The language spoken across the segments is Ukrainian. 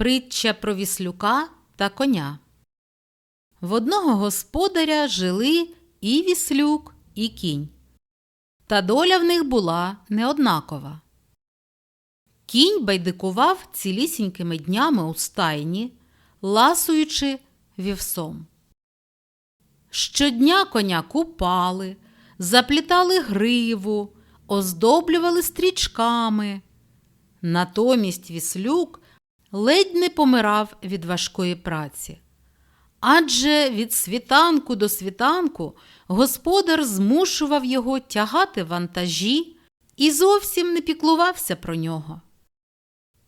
Притча про віслюка та коня. В одного господаря жили і віслюк, і кінь. Та доля в них була неоднакова. Кінь байдикував цілісінькими днями у стайні, ласуючи вівсом. Щодня коня купали, заплітали гриву, оздоблювали стрічками. Натомість віслюк ледь не помирав від важкої праці. Адже від світанку до світанку господар змушував його тягати вантажі і зовсім не піклувався про нього.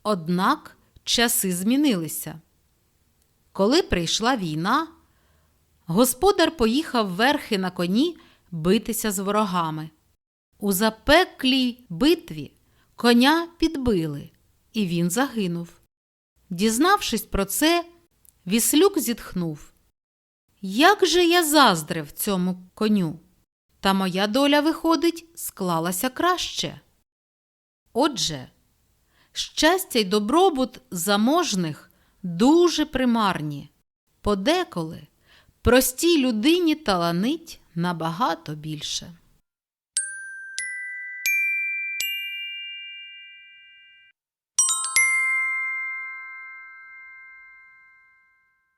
Однак часи змінилися. Коли прийшла війна, господар поїхав верхи на коні битися з ворогами. У запеклій битві коня підбили, і він загинув. Дізнавшись про це, віслюк зітхнув. Як же я заздрив цьому коню, та моя доля, виходить, склалася краще. Отже, щастя й добробут заможних дуже примарні. Подеколи простій людині таланить набагато більше.